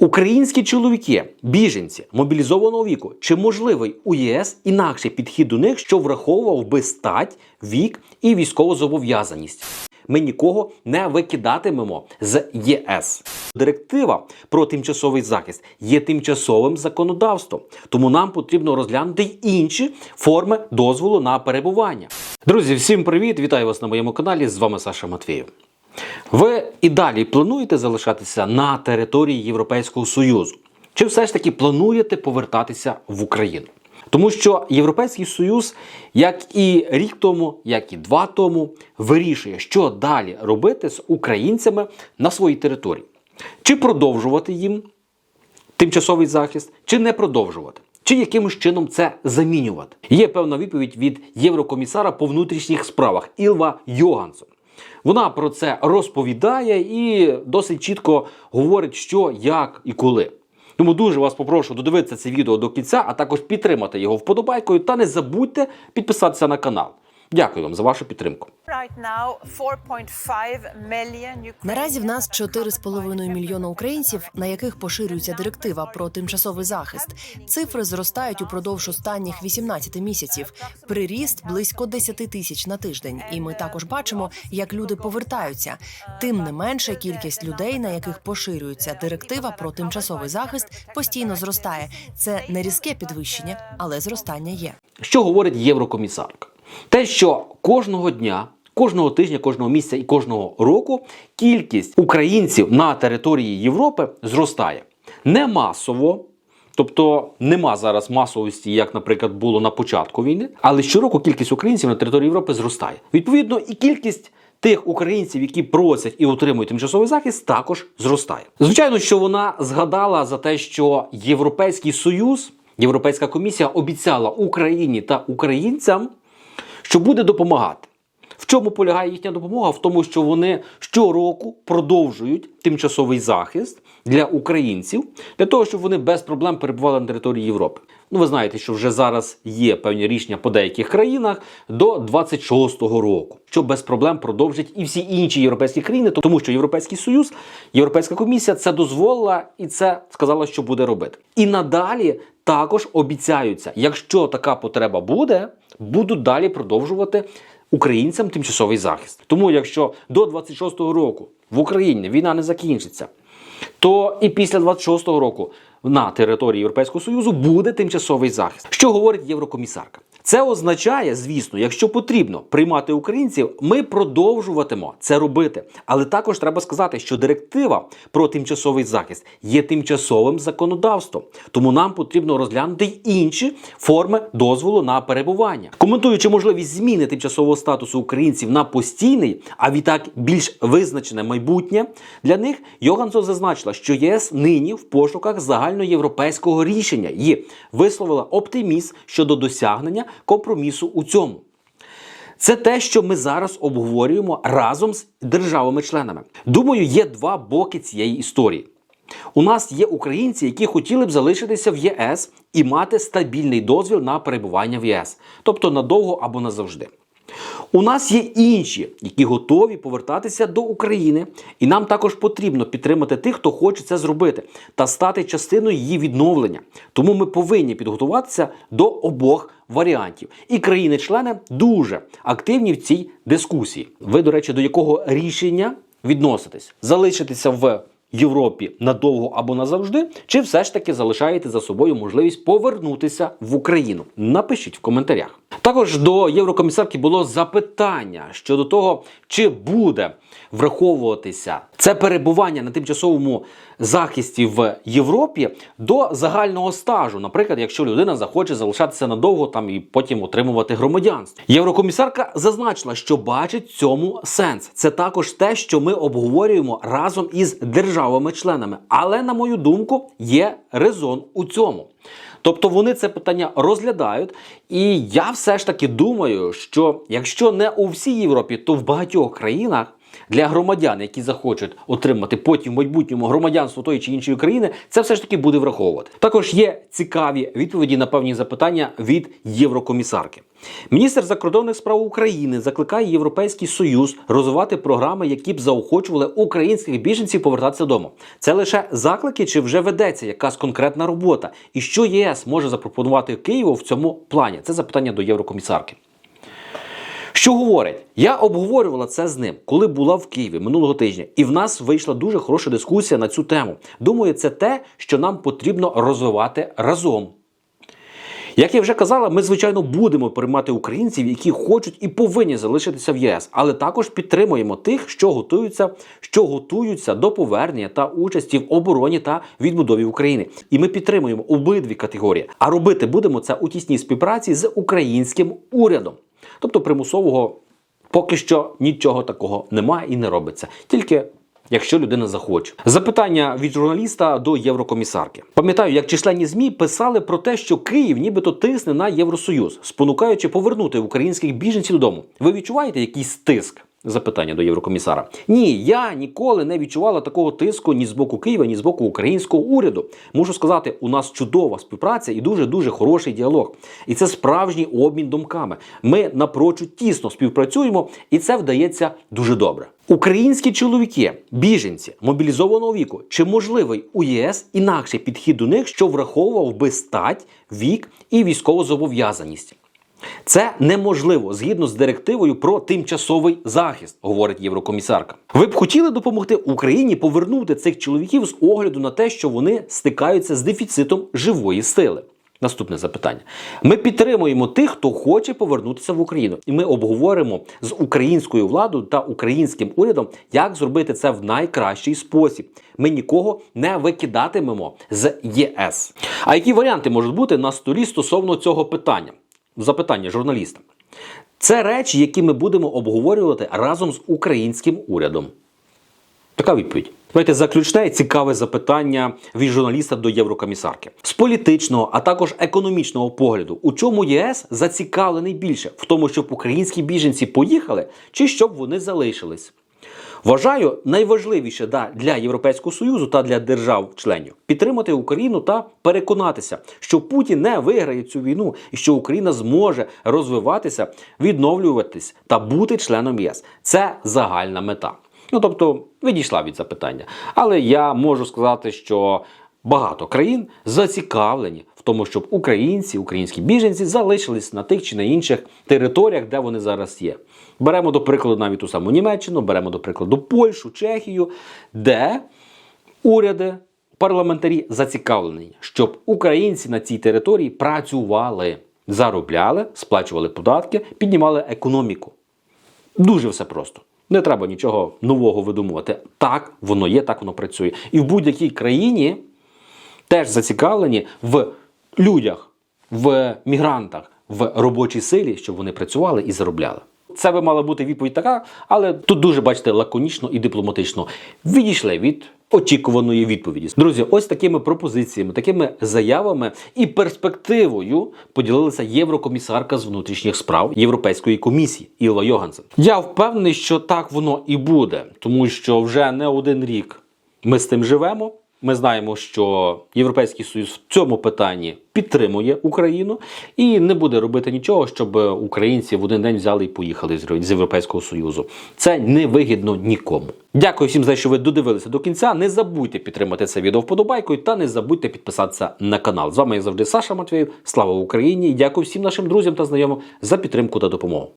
Українські чоловіки, біженці мобілізованого віку, чи можливий у ЄС інакший підхід до них, що враховував би стать, вік і військову зобов'язаність? Ми нікого не викидатимемо з ЄС. Директива про тимчасовий захист є тимчасовим законодавством, тому нам потрібно розглянути й інші форми дозволу на перебування. Друзі, всім привіт! Вітаю вас на моєму каналі. З вами Саша Матвієв. Ви і далі плануєте залишатися на території Європейського Союзу? Чи все ж таки плануєте повертатися в Україну? Тому що Європейський Союз, як і рік тому, як і два тому, вирішує, що далі робити з українцями на своїй території. Чи продовжувати їм тимчасовий захист, чи не продовжувати, чи якимось чином це замінювати. Є певна відповідь від Єврокомісара по внутрішніх справах Ілва Йогансон. Вона про це розповідає і досить чітко говорить, що, як і коли. Тому дуже вас попрошу додивитися це відео до кінця, а також підтримати його вподобайкою та не забудьте підписатися на канал. Дякую вам за вашу підтримку. Right now, 4.5 Наразі в нас have 4,5 мільйона українців, на яких поширюється директива про тимчасовий захист. Цифри зростають упродовж останніх 18 місяців. Приріст близько 10 тисяч на тиждень. І ми також бачимо, як люди повертаються. Тим не менше, кількість людей, на яких поширюється директива про тимчасовий захист, постійно зростає. Це не різке підвищення, але зростання є. Що говорить Єврокомісарка? Те, що кожного дня, кожного тижня, кожного місяця і кожного року кількість українців на території Європи зростає не масово. Тобто нема зараз масовості, як, наприклад, було на початку війни, але щороку кількість українців на території Європи зростає. Відповідно, і кількість тих українців, які просять і отримують тимчасовий захист, також зростає. Звичайно, що вона згадала за те, що Європейський Союз, Європейська комісія обіцяла Україні та українцям, що буде допомагати. В чому полягає їхня допомога? В тому, що вони щороку продовжують тимчасовий захист для українців, для того, щоб вони без проблем перебували на території Європи. Ну, ви знаєте, що вже зараз є певні рішення по деяких країнах до 26-го року, що без проблем продовжать і всі інші європейські країни, тому що Європейський Союз, Європейська комісія це дозволила і це сказала, що буде робити. І надалі також обіцяються, якщо така потреба буде, будуть далі продовжувати українцям тимчасовий захист. Тому, якщо до 26-го року в Україні війна не закінчиться, то і після 26-го року на території Європейського Союзу буде тимчасовий захист. Що говорить Єврокомісарка? Це означає, звісно, якщо потрібно приймати українців, ми продовжуватимо це робити. Але також треба сказати, що директива про тимчасовий захист є тимчасовим законодавством, тому нам потрібно розглянути й інші форми дозволу на перебування. Коментуючи можливість зміни тимчасового статусу українців на постійний, а відтак більш визначене майбутнє для них, Йогансон зазначила, що ЄС нині в пошуках загальноєвропейського рішення і висловила оптимізм щодо досягнення компромісу у цьому. Це те, що ми зараз обговорюємо разом з державами-членами. Думаю, є два боки цієї історії. У нас є українці, які хотіли б залишитися в ЄС і мати стабільний дозвіл на перебування в ЄС, тобто надовго або назавжди. У нас є інші, які готові повертатися до України, і нам також потрібно підтримати тих, хто хоче це зробити, та стати частиною її відновлення. Тому ми повинні підготуватися до обох варіантів. І країни-члени дуже активні в цій дискусії. Ви, до речі, до якого рішення відноситесь? Залишитися в Європі надовго або назавжди, чи все ж таки залишаєте за собою можливість повернутися в Україну? Напишіть в коментарях. Також до Єврокомісарки було запитання щодо того, чи буде враховуватися це перебування на тимчасовому захисті в Європі до загального стажу. Наприклад, якщо людина захоче залишатися надовго там і потім отримувати громадянство. Єврокомісарка зазначила, що бачить цьому сенс. Це також те, що ми обговорюємо разом із державами-членами. Але, на мою думку, є резон у цьому. Тобто вони це питання розглядають, і я все ж таки думаю, що якщо не у всій Європі, то в багатьох країнах для громадян, які захочуть отримати потім в майбутньому громадянство тої чи іншої країни, це все ж таки буде враховувати. Також є цікаві відповіді на певні запитання від єврокомісарки. Міністр закордонних справ України закликає Європейський Союз розвивати програми, які б заохочували українських біженців повертатися додому. Це лише заклики, чи вже ведеться якась конкретна робота? І що ЄС може запропонувати Києву в цьому плані? Це запитання до єврокомісарки. Що говорить? Я обговорювала це з ним, коли була в Києві минулого тижня, і в нас вийшла дуже хороша дискусія на цю тему. Думаю, це те, що нам потрібно розвивати разом. Як я вже казала, ми звичайно будемо приймати українців, які хочуть і повинні залишитися в ЄС, але також підтримуємо тих, що готуються, що готуються до повернення та участі в обороні та відбудові України. І ми підтримуємо обидві категорії. А робити будемо це у тісній співпраці з українським урядом. Тобто примусового поки що нічого такого немає і не робиться. Тільки якщо людина захоче. Запитання від журналіста до єврокомісарки. Пам'ятаю, як численні змі писали про те, що Київ нібито тисне на Євросоюз, спонукаючи повернути українських біженців додому. Ви відчуваєте якийсь тиск? Запитання до єврокомісара. Ні, я ніколи не відчувала такого тиску ні з боку Києва, ні з боку українського уряду. Можу сказати, у нас чудова співпраця і дуже дуже хороший діалог. І це справжній обмін думками. Ми напрочуд тісно співпрацюємо, і це вдається дуже добре. Українські чоловіки, біженці мобілізованого віку, чи можливий у ЄС інакший підхід до них, що враховував би стать, вік і військову зобов'язаність? Це неможливо згідно з директивою про тимчасовий захист, говорить єврокомісарка. Ви б хотіли допомогти Україні повернути цих чоловіків з огляду на те, що вони стикаються з дефіцитом живої сили. Наступне запитання. Ми підтримуємо тих, хто хоче повернутися в Україну, і ми обговоримо з українською владою та українським урядом, як зробити це в найкращий спосіб. Ми нікого не викидатимемо з ЄС. А які варіанти можуть бути на столі стосовно цього питання? Запитання журналіста. Це речі, які ми будемо обговорювати разом з українським урядом. Така відповідь. Давайте заключне цікаве запитання від журналіста до єврокомісарки. З політичного, а також економічного погляду, у чому ЄС зацікавлений більше? В тому, щоб українські біженці поїхали, чи щоб вони залишились? Вважаю, найважливіше да, для Європейського Союзу та для держав-членів підтримати Україну та переконатися, що Путін не виграє цю війну і що Україна зможе розвиватися, відновлюватись та бути членом ЄС. Це загальна мета. Ну тобто відійшла від запитання. Але я можу сказати, що багато країн зацікавлені в тому, щоб українці, українські біженці залишились на тих чи на інших територіях, де вони зараз є. Беремо до прикладу навіть ту саму Німеччину, беремо до прикладу Польщу, Чехію, де уряди, парламентарі зацікавлені, щоб українці на цій території працювали, заробляли, сплачували податки, піднімали економіку. Дуже все просто. Не треба нічого нового видумувати. Так воно є, так воно працює. І в будь-якій країні теж зацікавлені в людях, в мігрантах, в робочій силі, щоб вони працювали і заробляли. Це би мала бути відповідь така, але тут дуже бачите лаконічно і дипломатично відійшли від очікуваної відповіді. Друзі, ось такими пропозиціями, такими заявами і перспективою поділилася єврокомісарка з внутрішніх справ Європейської комісії Ілва Йогансен. Я впевнений, що так воно і буде, тому що вже не один рік ми з тим живемо. Ми знаємо, що Європейський Союз в цьому питанні підтримує Україну і не буде робити нічого, щоб українці в один день взяли і поїхали з Європейського Союзу. Це не вигідно нікому. Дякую всім за те, що ви додивилися до кінця. Не забудьте підтримати це відео вподобайкою та не забудьте підписатися на канал. З вами як завжди Саша Матвєєв. Слава Україні! І дякую всім нашим друзям та знайомим за підтримку та допомогу.